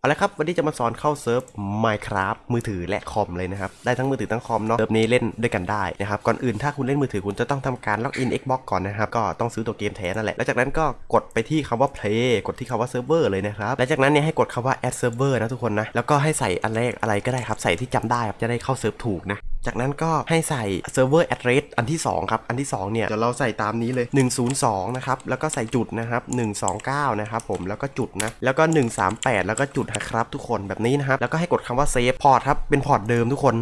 เอาละครับวันนี้จะมาสอนเข้าเซิร์ฟ Minecraft มือถือและคอมเลยนะครับ ได้ทั้งมือถือทั้งคอมเนาะเซิร์ฟนี้เล่นด้วยกันได้นะครับ ก่อนอื่นถ้าคุณเล่นมือถือคุณจะต้องทำการล็อกอิน Xbox ก่อนนะครับ ก็ต้องซื้อตัวเกมแท้นั่นแหละ แล้วจากนั้นก็กดไปที่คำว่า Play กดที่คำว่า Server เลยนะครับ และจากนั้นเนี่ยให้กดคำว่า Add Server นะทุกคนนะ แล้วก็ให้ใส่อันแรกอะไรก็ได้ครับ ใส่ที่จำได้ครับจะได้เข้าเซิร์ฟถูกนะจากนั้นก็ให้ใส่ server address อันที่ 2 ครับ อันที่ 2 เนี่ยเดี๋ยวเราใส่ตามนี้เลย 102 นะครับ แล้วก็ใส่จุดนะครับ 129 นะครับผม แล้วก็จุดนะ แล้วก็ 138 แล้วก็จุดนะครับทุกคนแบบนี้นะครับ แล้วก็ให้กดคำว่า save พอร์ตครับ เป็นพอร์ตเดิมทุกคน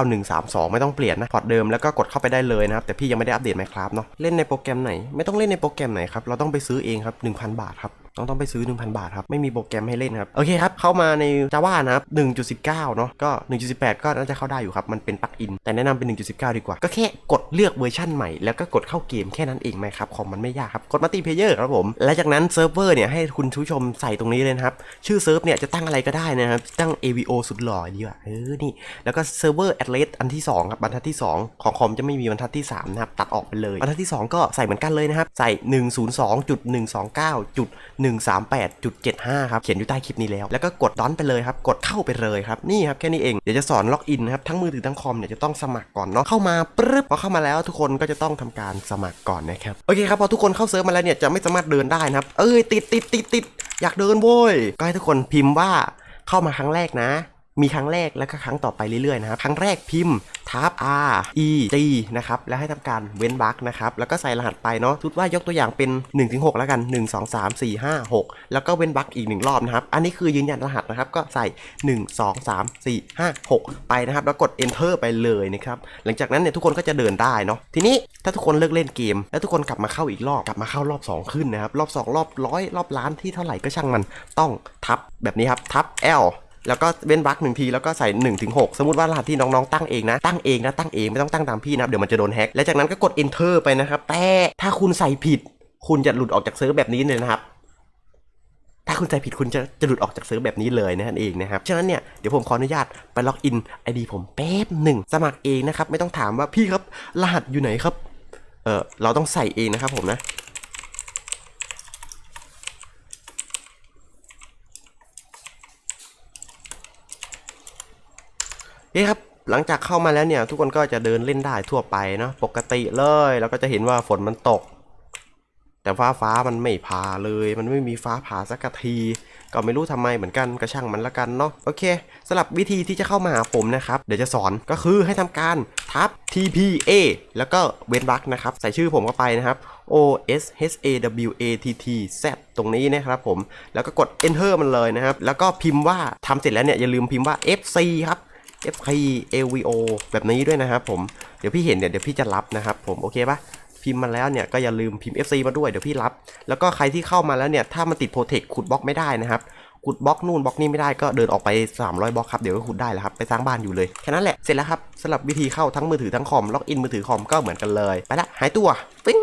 19132 ไม่ต้องเปลี่ยนนะ พอร์ตเดิมแล้วก็กดเข้าไปได้เลยนะครับ แต่พี่ยังไม่ได้อัปเดต Minecraft เนาะ เล่นในโปรแกรมไหน ไม่ต้องเล่นในโปรแกรมไหนครับ เราต้องไปซื้อเองครับ 1,000 บาทครับ ต้องต้องไปซื้อ 1,000 บาทครับ ไม่มีโปรแกรมให้เล่นครับ โอเคครับ เข้ามาใน Java นะครับ 1.19 เนาะก็ 1.18 ก็น่าจะเข้าได้อยู่ครับ มันเป็นปลั๊กอิน แต่แนะนำเป็น 1.19 ดีกว่า ก็แค่กดเลือกเวอร์ชั่นใหม่ แล้วก็กดเข้าเกมแค่นั้นเองไหมครับคอมมันไม่ยากครับ กดมัลติเพเยอร์ครับผม และจากนั้นเซิร์ฟเวอร์เนี่ยให้คุณผู้ชมใส่ตรงนี้เลยนะครับ ชื่อเซิร์ฟเนี่ยจะตั้งอะไรก็ได้นะครับ ตั้ง AVO สุดหล่อดีกว่าเออนี่ แล้วก็เซิร์ฟเวอร์ address อันที่2ครับบรรทัดที่ 2 ของคอมจะไม่มีบรรทัดที่3นะครับตัดออกไปเลยบรรทัดที่ 2 ก็ใส่เหมือนกันเลยนะครับใส่138.75 ครับ เขียนอยู่ใต้คลิปนี้แล้ว แล้วก็กดดอนไปเลยครับ กดเข้าไปเลยครับ นี่ครับแค่นี้เอง เดี๋ยวจะสอนล็อกอินนะครับ ทั้งมือถือทั้งคอมเนี่ยจะต้องสมัครก่อนเนาะ เข้ามาปึ๊บพอเข้ามาแล้วทุกคนก็จะต้องทำการสมัครก่อนนะครับ โอเคครับ พอทุกคนเข้าเซิร์ฟมาแล้วเนี่ยจะไม่สามารถเดินได้นะครับ เอ้ยติดติดติดติดอยากเดินโว้ย ก็ให้ทุกคนพิมพ์ว่าเข้ามาครั้งแรกนะ มีครั้งแรกแล้วก็ครั้งต่อไปเรื่อยๆนะครับ ครั้งแรกพิมพ์ทับ R E G นะครับ แล้วให้ทำการเว้นวรรคนะครับ แล้วก็ใส่รหัสไปเนาะทุดว่ายกตัวอย่างเป็น 1-6 แล้วกัน 1 2 3 4 5 6 แล้วก็เว้นวรรคอีกหนึ่งรอบนะครับ อันนี้คือยืนยันรหัสนะครับ ก็ใส่ 1 2 3 4 5 6 ไปนะครับ แล้วกด enter ไปเลยนะครับ หลังจากนั้นเนี่ยทุกคนก็จะเดินได้เนาะ ทีนี้ถ้าทุกคนเลิกเล่นเกม แล้วทุกคนกลับมาเข้าอีกรอบ กลับมาเข้ารอบ 2 ขึ้นนะครับ รอบ 2 รอบร้อยรอบล้านที่เท่าไหร่ก็ช่างมัน ต้องทับแบบนี้ครับ ทับ L แล้วก็เว้นวรรคหนึ่งทีแล้วก็ใส่1นถึงหสมมติว่ารหัสที่น้องๆตั้งเองนะตั้งเองนะตั้งเองไม่ต้องตั้งตามพี่นะเดี๋ยวมันจะโดนแฮ็กและจากนั้นก็กด enter ไปนะครับแต่ถ้าคุณใส่ผิด คุณจะหลุดออกจากเซิร์ฟแบบนี้เลยนะครับถ้าคุณใส่ผิดคุณจะจะหลุดออกจากเซิร์ฟแบบนี้เลยนั่นเองนะครับ ฉะนั้นเนี่ยเดี๋ยวผมขออนุญาตไปล็อกอินไอดีผมแป๊บหนึ่งสมัครเองนะครับ ไม่ต้องถามว่าพี่ครับรหัสอยู่ไหนครับ เออเราต้องใส่เองนะครับผมนะ เฮ้ยครับหลังจากเข้ามาแล้วเนี่ยทุกคนก็จะเดินเล่นได้ทั่วไปเนาะปกติเลยแล้วก็จะเห็นว่าฝนมันตก แต่ฟ้าฟ้ามันไม่ผ่าเลย มันไม่มีฟ้าผ่าสักที ก็ไม่รู้ทำไมเหมือนกันก็ช่างมันละกันเนาะโอเคสำหรับวิธีที่จะเข้ามาหาผมนะครับ เดี๋ยวจะสอนก็คือให้ทำการทับ TPA แล้วก็เว้นวรรคนะครับ ใส่ชื่อผมเข้าไปนะครับ O S H A W A T T Z ตรงนี้นะครับผมแล้วก็กด enter มันเลยนะครับ แล้วก็พิมพ์ว่าทำเสร็จแล้วเนี่ยอย่าลืมพิมพ์ว่า FC ครับ FK AVO แบบนี้ด้วยนะครับผมเดี๋ยวพี่เห็นเนี่ยเดี๋ยวพี่จะรับนะครับผมโอเคปะพิมพ์มาแล้วเนี่ยก็อย่าลืมพิมพ์ FC มาด้วยเดี๋ยวพี่รับ แล้วก็ใครที่เข้ามาแล้วเนี่ยถ้ามันติดโปรเทคขุดบล็อกไม่ได้นะครับขุดบล็อกนู่นบล็อกนี่ไม่ได้ก็เดินออกไป 300บล็อกครับเดี๋ยวก็ขุดได้แล้วครับไปสร้างบ้านอยู่เลยแค่นั้นแหละเสร็จแล้วครับสำหรับวิธีเข้าทั้งมือถือทั้งคอมล็อกอินมือถือคอมก็เหมือนกันเลยไปละหายตัวปิ้ง